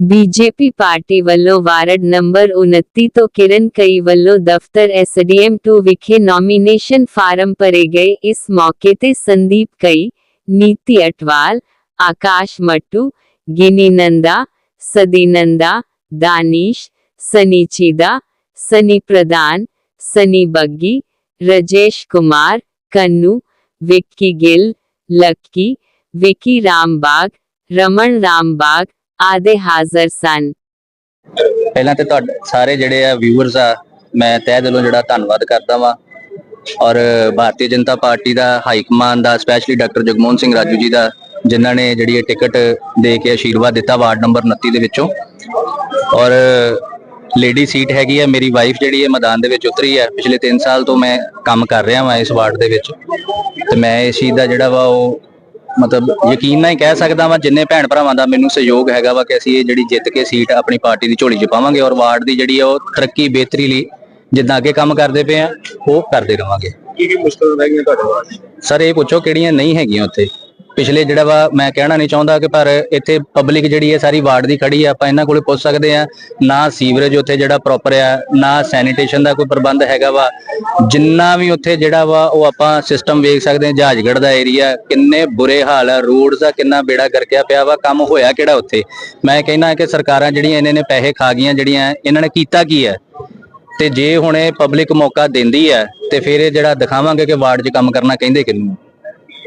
BJP party वालों ward number उन्ती तो किरण कई वालों दफ्तर एसडीएम टू विखे नॉमिनेशन फार्म भरे गए। इस मौके ते संदीप कई, नीति अटवाल, आकाश मट्टू, गिनी नंदा सदीनंदा दानिश, सनी चीदा, सनी प्रधान, सनी बग्गी, रजेश कुमार, कन्नू, विक्की गिल, लक्की विकी रामबाग, रमन रामबाग ਆਦਿ ਹਾਜ਼ਰ ਸਨ। ਪਹਿਲਾਂ ਤੇ ਤੁਹਾਡੇ ਸਾਰੇ ਜਿਹੜੇ ਆ ਵਿਊਅਰਸ ਆ, ਮੈਂ ਤਹਿ ਦਿਲੋਂ ਜਿਹੜਾ ਧੰਨਵਾਦ ਕਰਦਾ ਵਾਂ। ਔਰ ਭਾਰਤੀ ਜਨਤਾ ਪਾਰਟੀ ਦਾ ਹਾਈ ਕਮਾਂਡ ਦਾ ਸਪੈਸ਼ਲੀ ਡਾਕਟਰ ਜਗਮੋਹਨ ਸਿੰਘ ਰਾਜੂ ਜੀ ਦਾ, ਜਿਨ੍ਹਾਂ ਨੇ ਜਿਹੜੀ ਇਹ ਟਿਕਟ ਦੇ ਕੇ ਆਸ਼ੀਰਵਾਦ ਦਿੱਤਾ ਵਾਰਡ ਨੰਬਰ 29 ਦੇ ਵਿੱਚੋਂ। ਔਰ ਲੇਡੀ ਸੀਟ ਹੈਗੀ ਹੈ ਮੇਰੀ ਵਾਈਫ ਜਿਹੜੀ ਹੈ ਮੈਦਾਨ ਦੇ ਵਿੱਚ ਉਤਰੀ ਹੈ ਪਿਛਲੇ 3 ਸਾਲ ਤੋਂ ਮੈਂ ਕੰਮ ਕਰ ਰਿਹਾ ਵਾਂ ਇਸ ਵਾਰਡ ਦੇ ਵਿੱਚ। ਤੇ ਮੈਂ ਇਸ ਚੀਜ਼ ਦਾ ਜਿਹੜਾ ਵਾ ਉਹ ਮਤਲਬ ਯਕੀਨ ਨਾਲ ਹੀ ਕਹਿ ਸਕਦਾ ਵਾਂ ਜਿੰਨੇ ਭੈਣ ਭਰਾਵਾਂ ਦਾ ਮੈਨੂੰ ਸਹਿਯੋਗ ਹੈਗਾ ਵਾ ਕਿ ਅਸੀਂ ਇਹ ਜਿਹੜੀ ਜਿੱਤ ਕੇ ਸੀਟ ਆਪਣੀ ਪਾਰਟੀ ਦੀ ਝੋਲੀ 'ਚ ਪਾਵਾਂਗੇ ਔਰ ਵਾਰਡ ਦੀ ਜਿਹੜੀ ਆ ਉਹ ਤਰੱਕੀ ਬਿਹਤਰੀ ਲਈ ਜਿੱਦਾਂ ਅੱਗੇ ਕੰਮ ਕਰਦੇ ਪਏ ਆ ਉਹ ਕਰਦੇ ਰਵਾਂਗੇ। ਕੀ ਕੀ ਮੁਸ਼ਕਲ ਰਹਿ ਗਈਆਂ ਤੁਹਾਡੇ ਵਾਸਤੇ ਸਰ ਇਹ ਪੁੱਛੋ ਕਿਹੜੀਆਂ ਨਹੀਂ ਹੈਗੀਆਂ ਉੱਥੇ। ਪਿਛਲੇ ਜਿਹੜਾ ਵਾ ਮੈਂ ਕਹਿਣਾ ਨਹੀਂ ਚਾਹੁੰਦਾ ਕਿ ਪਰ ਇੱਥੇ ਪਬਲਿਕ ਜਿਹੜੀ ਹੈ ਸਾਰੀ ਵਾਰਡ ਦੀ ਖੜੀ ਆ, ਆਪਾਂ ਇਹਨਾਂ ਕੋਲੇ ਪੁੱਛ ਸਕਦੇ ਆ, ਨਾ ਸੀਵਰੇਜ ਉੱਥੇ ਜਿਹੜਾ ਪ੍ਰੋਪਰ ਆ, ਨਾ ਸੈਨੀਟੇਸ਼ਨ ਦਾ ਕੋਈ ਪ੍ਰਬੰਧ ਹੈਗਾ ਵਾ। ਜਿੰਨਾ ਵੀ ਉੱਥੇ ਜਿਹੜਾ ਵਾ ਉਹ ਆਪਾਂ ਸਿਸਟਮ ਵੇਖ ਸਕਦੇ ਆ ਜਹਾਜਗੜ ਦਾ ਏਰੀਆ ਕਿੰਨੇ ਬੁਰੇ ਹਾਲ ਆ ਰੋਡਸ ਦਾ ਕਿੰਨਾ ਬੇੜਾ ਕਰਕੇ ਪਿਆ ਵਾ, ਕੰਮ ਹੋਇਆ ਕਿਹੜਾ ਉੱਥੇ? ਮੈਂ ਕਹਿੰਦਾ ਕਿ ਸਰਕਾਰਾਂ ਜਿਹੜੀਆਂ ਇਹਨਾਂ ਨੇ ਪੈਸੇ ਖਾ ਗਈਆਂ ਜਿਹੜੀਆਂ, ਇਹਨਾਂ ਨੇ ਕੀਤਾ ਕੀ ਹੈ ਤੇ ਜੇ ਹੁਣ ਇਹ ਪਬਲਿਕ ਮੌਕਾ ਦਿੰਦੀ ਹੈ ਤੇ ਫਿਰ ਇਹ ਜਿਹੜਾ ਦਿਖਾਵਾਂਗੇ ਕਿ ਵਾਰਡ 'ਚ ਕੰਮ ਕਰਨਾ ਕਹਿੰਦੇ ਕਿਹਨੂੰ?